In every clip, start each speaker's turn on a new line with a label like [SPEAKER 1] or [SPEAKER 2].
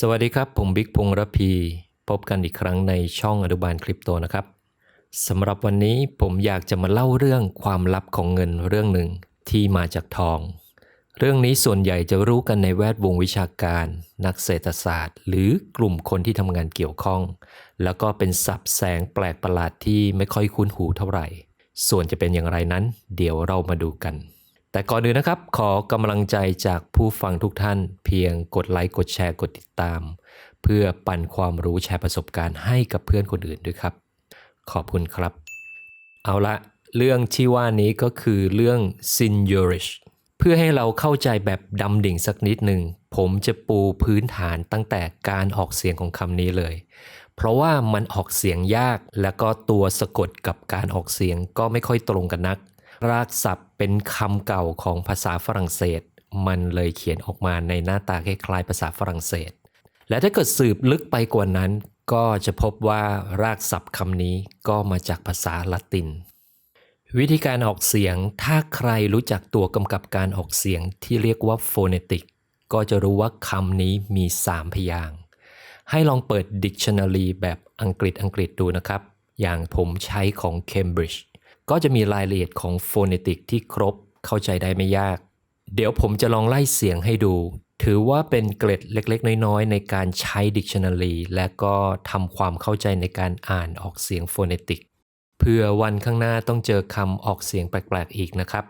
[SPEAKER 1] สวัสดีครับ ผมบิ๊กพงษ์ระพี พบกันอีกครั้งในช่องอนุบาลคริปโตนะครับสำหรับวันนี้ผมอยากจะมาเล่าเรื่องความลับของเงินเรื่องหนึ่งที่มาจากทอง เรื่องนี้ส่วนใหญ่จะรู้กันในแวดวงวิชาการ นักเศรษฐศาสตร์ หรือกลุ่มคนที่ทำงานเกี่ยวข้อง แล้วก็เป็นสับแสงแปลกประหลาดที่ไม่ค่อยคุ้นหูเท่าไหร่ ส่วนจะเป็นอย่างไรนั้น เดี๋ยวเรามาดูกัน แต่ก่อนอื่นนะครับ ขอกำลังใจจากผู้ฟังทุกท่าน เพียงกดไลค์กดแชร์กดติดตาม เพื่อปั่นความรู้แชร์ประสบการณ์ให้กับเพื่อนคนอื่นด้วยครับ ขอบคุณครับ เอาละเรื่องที่ว่านี้ก็คือเรื่อง seniorish เพื่อให้เราเข้าใจแบบดำดิ่งสักนิดหนึ่ง ผมจะปูพื้นฐานตั้งแต่การออกเสียงของคำนี้เลย เพราะว่ามันออกเสียงยาก แล้วก็ตัวสะกดกับการออกเสียงก็ไม่ค่อยตรงกันนัก รากศัพท์เป็นคำเก่าของภาษาฝรั่งเศส มันเลยเขียนออกมาในหน้าตาคล้ายๆภาษาฝรั่งเศส และถ้าเกิดสืบลึกไปกว่านั้น ก็จะพบว่ารากศัพท์คำนี้ก็มาจากภาษาละติน วิธีการออกเสียงถ้าใครรู้จักตัวกำกับการออกเสียงที่เรียกว่า phonetic ก็จะรู้ว่าคำนี้มี3พยางค์ให้ลองเปิด dictionary แบบอังกฤษอังกฤษดูนะครับ อย่างผมใช้ของ Cambridge ก็จะมีรายละเอียดของ phonetic ที่ครบเข้าใจได้ไม่ยาก เดี๋ยวผมจะลองไล่เสียงให้ดู ถือว่าเป็นเกร็ดเล็กๆ น้อยๆ ในการใช้ dictionary และก็ทำความเข้าใจในการอ่านออกเสียง phonetic เพื่อวันข้างหน้าต้องเจอคำออกเสียงแปลกๆอีกนะครับ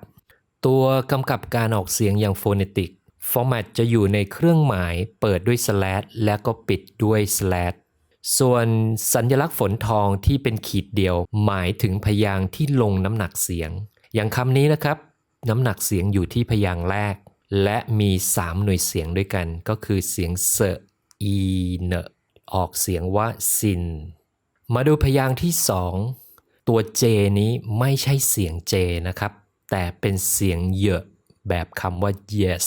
[SPEAKER 1] ตัวกำกับการออกเสียงอย่าง phonetic format จะอยู่ในเครื่องหมายเปิดด้วย slash และก็ปิดด้วย slash ส่วนสัญลักษณ์ฝนทองที่เป็นขีดเดียว หมายถึงพยางที่ลงน้ำหนักเสียง อย่างคำนี้นะครับ น้ำหนักเสียงอยู่ที่พยางแรก และมี 3 หน่วยเสียงด้วยกัน ก็คือเสียงเซอีเนออกเสียงว่าซิน มาดูพยางที่ 2 ตัว J นี้ไม่ใช่เสียง J นะครับ แต่เป็นเสียงเยอะแบบคำว่า yes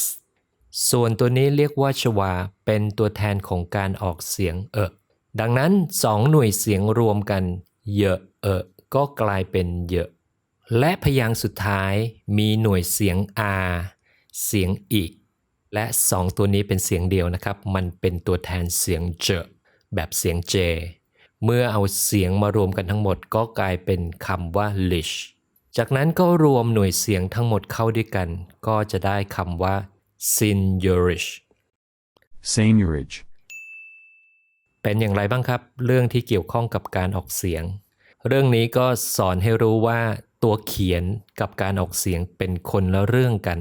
[SPEAKER 1] ส่วนตัวนี้เรียกว่าชวา เป็นตัวแทนของการออกเสียงเออ ดังนั้น2หน่วยเสียงรวมกันเยอะเออก็กลายเป็นเยอะ และพยางค์สุดท้ายมีหน่วยเสียง r เสียงอีก และ2ตัวนี้เป็นเสียงเดียวนะครับ มันเป็นตัวแทนเสียงเจแบบเสียง J เมื่อเอาเสียงมารวมกันทั้งหมดก็กลายเป็นคำว่า lish จากนั้นก็รวมหน่วยเสียงทั้งหมดเข้าด้วยกัน ก็จะได้คำว่า seniorish
[SPEAKER 2] Seigniorage.
[SPEAKER 1] เป็นอย่างไรบ้างครับ เรื่องที่เกี่ยวข้องกับการออกเสียง เรื่องนี้ก็สอนให้รู้ว่าตัวเขียนกับการออกเสียงเป็นคนละเรื่องกัน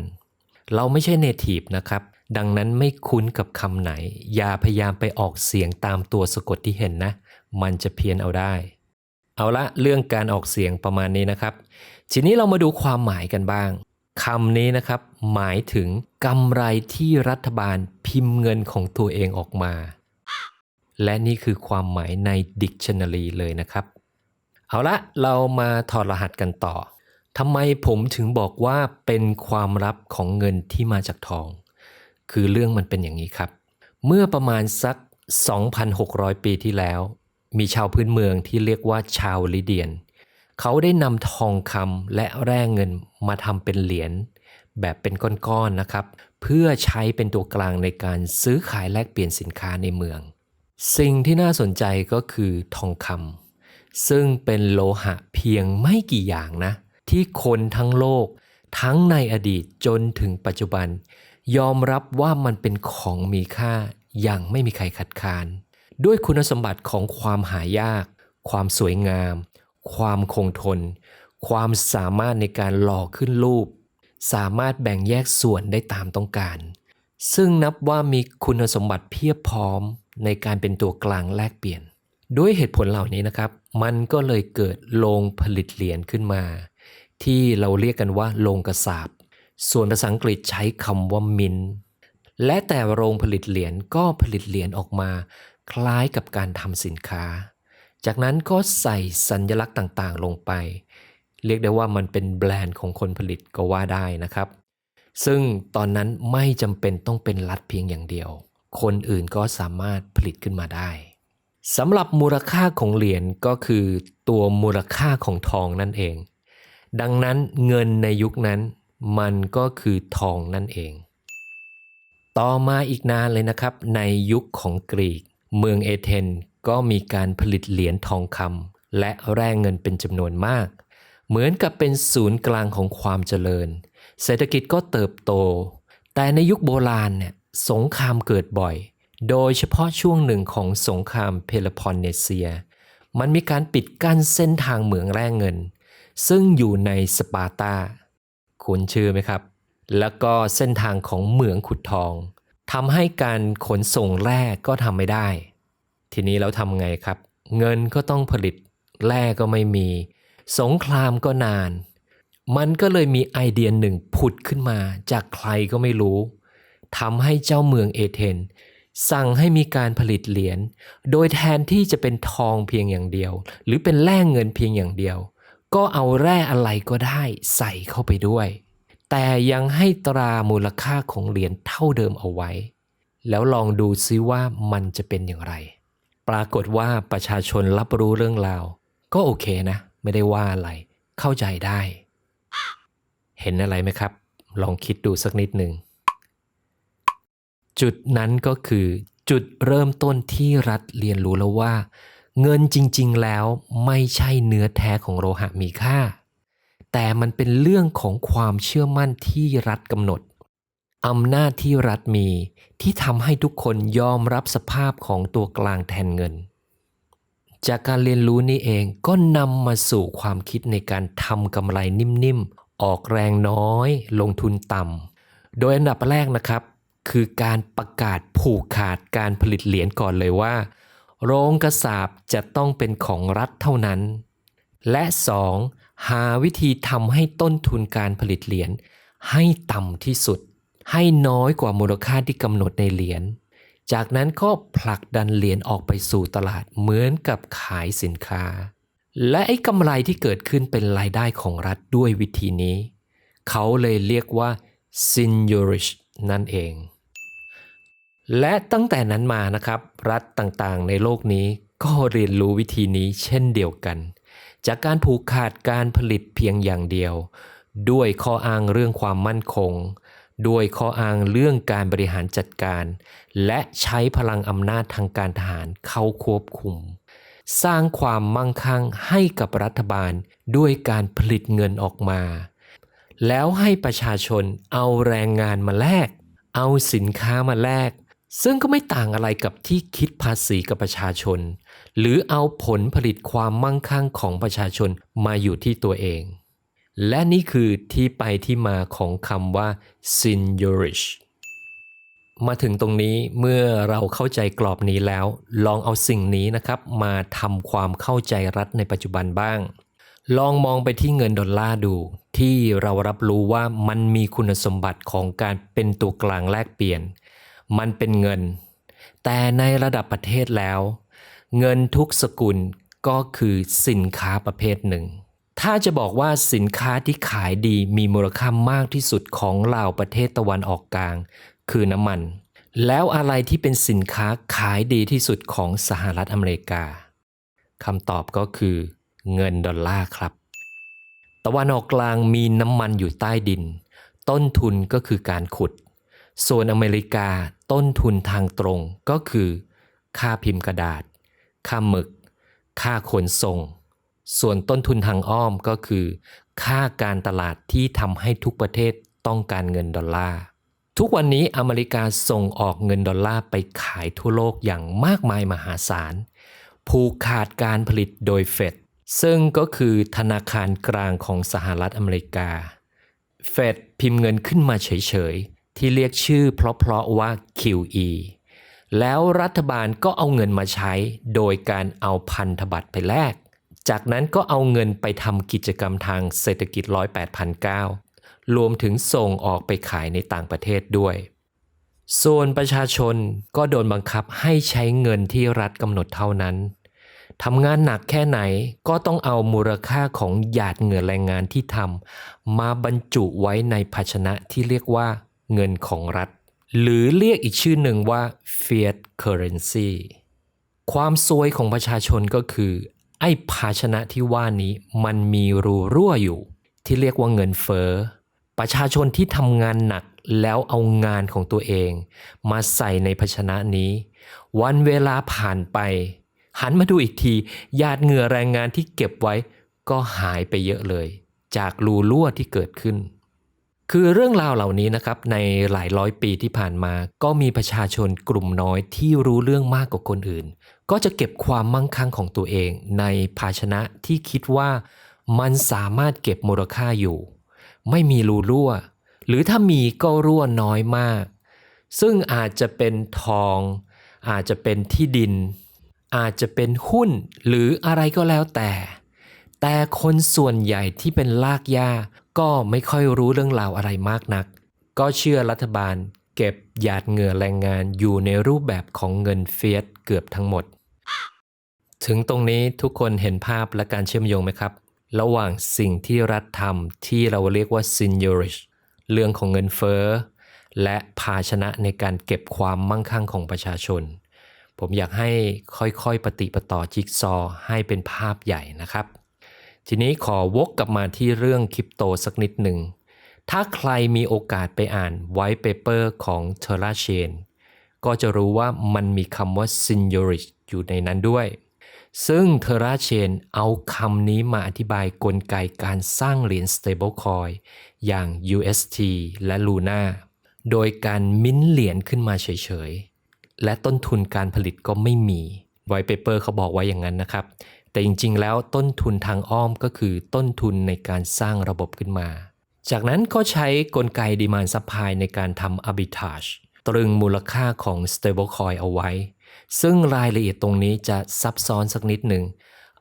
[SPEAKER 1] เราไม่ใช่เนทีฟนะครับ ดังนั้นไม่คุ้นกับคำไหน อย่าพยายามไปออกเสียงตามตัวสะกดที่เห็นนะ มันจะเพี้ยนเอาได้ เอาละเรื่องการออกเสียงประมาณนี้นะครับ ทีนี้เรามาดูความหมายกันบ้างคำนี้นะครับ หมายถึงกำไรที่รัฐบาลพิมพ์เงินของตัวเองออกมา และนี่คือความหมายใน Dictionary เลยนะครับ เอาละเรามาถอดรหัสกันต่อทำไมผมถึงบอกว่าเป็นความลับของเงินที่มาจากทอง คือเรื่องมันเป็นอย่างนี้ครับ เมื่อประมาณสัก 2,600 ปีที่แล้ว มีชาวพื้นเมืองที่เรียกว่าชาวลิเดียน เขาได้นำทองคำและแร่เงินมาทำเป็นเหรียญแบบเป็นก้อนๆนะครับ เพื่อใช้เป็นตัวกลางในการซื้อขายแลกเปลี่ยนสินค้าในเมือง สิ่งที่น่าสนใจก็คือทองคำซึ่งเป็นโลหะเพียงไม่กี่อย่างนะ ที่คนทั้งโลก ทั้งในอดีตจนถึงปัจจุบัน ยอมรับว่ามันเป็นของมีค่าอย่างไม่มีใครขัดขาน ด้วยคุณสมบัติของความหายาก ความสวยงาม ความคงทน ความสามารถในการหล่อขึ้นรูป สามารถแบ่งแยกส่วนได้ตามต้องการ ซึ่งนับว่ามีคุณสมบัติเพียบพร้อม ในการเป็นตัวกลางแลกเปลี่ยน ด้วยเหตุผลเหล่านี้นะครับ มันก็เลยเกิดโรงผลิตเหรียญขึ้นมา ที่เราเรียกกันว่าโรงกระสาบ ส่วนภาษาอังกฤษใช้คำว่ามินและแต่โรงผลิตเหรียญก็ผลิตเหรียญออกมา คล้ายกับการทำสินค้า จากนั้นก็ใส่สัญลักษณ์ต่างๆ ลงไป เรียกได้ว่ามันเป็นแบรนด์ของคนผลิตก็ว่าได้นะครับ ซึ่งตอนนั้นไม่จำเป็นต้องเป็นรัฐเพียงอย่างเดียว คนอื่นก็สามารถผลิตขึ้นมาได้สำหรับมูลค่าของเหรียญก็คือตัวมูลค่าของทองนั่นเอง ดังนั้นเงินในยุคนั้นมันก็คือทองนั่นเอง ต่อมาอีกนานเลยนะครับ ในยุคของกรีก เมืองเอเธนก็มีการผลิตเหรียญทองคำและแร่เงินเป็นจำนวนมาก เหมือนกับเป็นศูนย์กลางของความเจริญ เศรษฐกิจก็เติบโต แต่ในยุคโบราณเนี่ย สงครามเกิดบ่อย โดยเฉพาะช่วงหนึ่งของสงครามเพลพอนเนเซีย มันมีการปิดกั้นเส้นทางเหมืองแร่เงิน ซึ่งอยู่ในสปาร์ตาคุ้นชื่อไหมครับ แล้วก็เส้นทางของเหมืองขุดทองทำให้การขนส่งแร่ก็ทำไม่ได้ ทีนี้แล้วทำไงครับ เงินก็ต้องผลิตแร่ก็ไม่มี สงครามก็นาน มันก็เลยมีไอเดียหนึ่งผุดขึ้นมาจากใครก็ไม่รู้ ทำให้เจ้าเมืองเอเธนสั่งให้มีการผลิตเหรียญ โดยแทนที่จะเป็นทองเพียงอย่างเดียว หรือเป็นแร่เงินเพียงอย่างเดียว ก็เอาแร่อะไรก็ได้ใส่เข้าไปด้วย แต่ยังให้ตรามูลค่าของเหรียญเท่าเดิมเอาไว้ แล้วลองดูซิว่ามันจะเป็นอย่างไร ปรากฏว่าประชาชนรับรู้เรื่องราว ก็โอเคนะ ไม่ได้ว่าอะไร เข้าใจได้ เห็นอะไรไหมครับ ลองคิดดูสักนิดหนึ่ง จุดนั้นก็คือจุดเริ่มต้นที่รัฐเรียนรู้แล้วว่า เงินจริง ๆ แล้วไม่ใช่เนื้อแท้ของโลหะมีค่า แต่มันเป็นเรื่องของความเชื่อมั่นที่รัฐกำหนดอำนาจที่รัฐมีที่ทำให้ทุกคนยอมรับสภาพของตัวกลางแทนเงิน จากการเรียนรู้นี้เองก็นำมาสู่ความคิดในการทำกำไรนิ่มๆ ออกแรงน้อย ลงทุนต่ำ โดยอันดับแรกนะครับ คือการประกาศผูกขาดการผลิตเหรียญก่อนเลยว่า โรงกระสาบจะต้องเป็นของรัฐเท่านั้น และ 2. หาวิธีทำให้ต้นทุนการผลิตเหรียญให้ต่ำที่สุด ให้น้อยกว่ามูลค่าที่กำหนดในเหรียญจากนั้นก็ผลักดันเหรียญออกไปสู่ตลาดเหมือนกับขายสินค้า และไอ้กำไรที่เกิดขึ้นเป็นรายได้ของรัฐด้วยวิธีนี้ เขาเลยเรียกว่า seigniorage นั่นเอง และตั้งแต่นั้นมานะครับ รัฐต่างๆ ในโลกนี้ก็เรียนรู้วิธีนี้เช่นเดียวกัน จากการผูกขาดการผลิตเพียงอย่างเดียว ด้วยข้ออ้างเรื่องความมั่นคง ด้วยข้ออ้างเรื่องการบริหารจัดการ และใช้พลังอำนาจทางการทหารเข้าควบคุม สร้างความมั่งคั่งให้กับรัฐบาลด้วยการผลิตเงินออกมา แล้วให้ประชาชนเอาแรงงานมาแลก เอาสินค้ามาแลก ซึ่งก็ไม่ต่างอะไรกับที่คิดภาษีกับประชาชน หรือเอาผลผลิตความมั่งคั่งของประชาชนมาอยู่ที่ตัวเอง และนี่คือที่ไปที่มาของคำว่า seigniorage มาถึงตรงนี้เมื่อเราเข้าใจกรอบนี้แล้ว ลองเอาสิ่งนี้นะครับ มาทำความเข้าใจรัฐในปัจจุบันบ้าง ลองมองไปที่เงินดอลลาร์ดู ที่เรารับรู้ว่ามันมีคุณสมบัติของการเป็นตัวกลางแลกเปลี่ยน มันเป็นเงิน แต่ในระดับประเทศแล้ว เงินทุกสกุลก็คือสินค้าประเภทหนึ่ง ถ้าจะบอกว่าสินค้าที่ขายดีมีมูลค่ามากที่สุดของเหล่าประเทศตะวันออกกลาง คือน้ำมัน แล้วอะไรที่เป็นสินค้าขายดีที่สุดของสหรัฐอเมริกาคำตอบก็คือเงินดอลลาร์ครับ ตะวันออกกลางมีน้ำมันอยู่ใต้ดิน ต้นทุนก็คือการขุด ส่วนอเมริกาต้นทุนทางตรงก็คือ ค่าพิมพ์กระดาษ ค่าหมึก ค่าขนส่ง ส่วนต้นทุนทางอ้อมก็คือ ค่าการตลาดที่ทำให้ทุกประเทศต้องการเงินดอลลาร์ ทุกวันนี้อเมริกาส่งออกเงินดอลลาร์ไปขายทั่วโลกอย่างมากมายมหาศาล ผูกขาดการผลิตโดยเฟดซึ่งก็คือธนาคารกลางของสหรัฐอเมริกา เฟดพิมพ์เงินขึ้นมาเฉยๆ ที่เรียกชื่อเพราะๆว่า QE แล้วรัฐบาลก็เอาเงินมาใช้โดยการเอาพันธบัตรไปแลก จากนั้นก็เอาเงินไปทำกิจกรรมทางเศรษฐกิจร้อยแปดพันเก้ารวมถึงส่งออกไปขายในต่างประเทศด้วย ส่วนประชาชนก็โดนบังคับให้ใช้เงินที่รัฐกำหนดเท่านั้นทำงานหนักแค่ไหนก็ต้องเอามูลค่าของหยาดเหงื่อแรงงานที่ทำมาบรรจุไว้ในภาชนะที่เรียกว่า เงินของรัฐ หรือเรียกอีกชื่อหนึ่งว่า fiat currency ความซวยของประชาชนก็คือ ไอ้ภาชนะที่ว่านี้มันมีรูรั่วอยู่ ที่เรียกว่าเงินเฟ้อประชาชนที่ทำงานหนักแล้วเอางานของตัวเอง มาใส่ในภาชนะนี้ วันเวลาผ่านไป หันมาดูอีกทีหยาดเหงื่อแรงงานที่เก็บไว้ ก็หายไปเยอะเลย จากรูรั่วที่เกิดขึ้น คือเรื่องราวเหล่านี้นะครับในหลายร้อยปีที่ผ่านมา ก็มีประชาชนกลุ่มน้อยที่รู้เรื่องมากกว่าคนอื่น ก็จะเก็บความมั่งคั่งของตัวเอง ในภาชนะที่คิดว่ามันสามารถเก็บมูลค่าอยู่ ไม่มีรูรั่ว หรือถ้ามีก็รั่วน้อยมาก ซึ่งอาจจะเป็นทอง อาจจะเป็นที่ดิน อาจจะเป็นหุ้นหรืออะไรก็แล้วแต่ แต่คนส่วนใหญ่ที่เป็นลากยา ก็ไม่ค่อยรู้เรื่องราวอะไรมากนัก ก็เชื่อรัฐบาล เก็บหยาดเหงื่อแรงงานอยู่ในรูปแบบของเงินเฟียสเกือบทั้งหมด ถึงตรงนี้ทุกคนเห็นภาพและการเชื่อมโยงไหมครับ ระหว่างสิ่งที่รัฐทำที่เราเรียกว่า seniorage เรื่องของเงินเฟ้อและภาชนะในการเก็บความมั่งคั่งของประชาชน ผมอยากให้ค่อยๆปฏิปต่อจิ๊กซอให้เป็นภาพใหญ่นะครับ ทีนี้ขอวกกลับมาที่เรื่องคริปโตสักนิดหนึ่ง ถ้าใครมีโอกาสไปอ่านไว t ์เปเปอร์ของ Terra Chain ก็จะรู้ว่ามันมีคำว่า seniorage อยู่ในนั้นด้วย ซึ่ง Terra Chain เอาคำนี้มาอธิบายกลไกการสร้างเหรียญ stablecoin อย่าง UST และ Luna โดยการมิ้นเหรียญขึ้นมาเฉย ๆ และต้นทุนการผลิตก็ไม่มีไว t ์เปเปอร์เขาบอกไว้อย่างนั้นนะครับ แต่จริงๆ แล้วต้นทุนทางอ้อมก็คือต้นทุนในการสร้างระบบขึ้นมา จากนั้นก็ใช้กลไก demand supply ในการทำ arbitrage ตรึงมูลค่าของ stablecoin เอาไว้ ซึ่งรายละเอียดตรงนี้จะซับซ้อนสักนิดหนึ่ง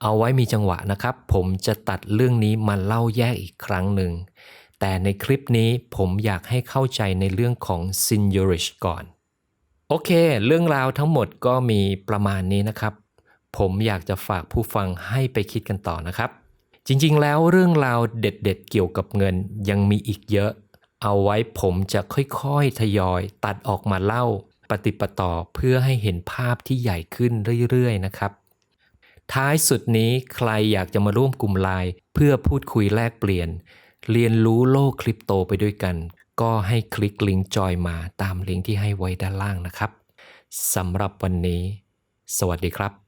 [SPEAKER 1] เอาไว้มีจังหวะนะครับ ผมจะตัดเรื่องนี้มาเล่าแยกอีกครั้งหนึ่ง แต่ในคลิปนี้ผมอยากให้เข้าใจในเรื่องของ seniorage ก่อน โอเค เรื่องราวทั้งหมดก็มีประมาณนี้นะครับ ผมอยากจะฝากผู้ฟังให้ไปคิดกันต่อนะครับ จริงๆ แล้วเรื่องราวเด็ดๆ เกี่ยวกับเงินยังมีอีกเยอะ เอาไว้ผมจะค่อยๆ ทยอย ตัดออกมาเล่า ปฏิปต่อเพื่อให้เห็นภาพที่ใหญ่ขึ้นเรื่อยๆ นะครับ ท้ายสุดนี้ใครอยากจะมาร่วมกลุ่มไลน์เพื่อพูดคุยแลกเปลี่ยน เรียนรู้โลกคริปโตไปด้วยกัน ก็ให้คลิกลิงก์จอยมาตามลิงก์ที่ให้ไว้ด้านล่างนะครับสำหรับวันนี้ สวัสดีครับ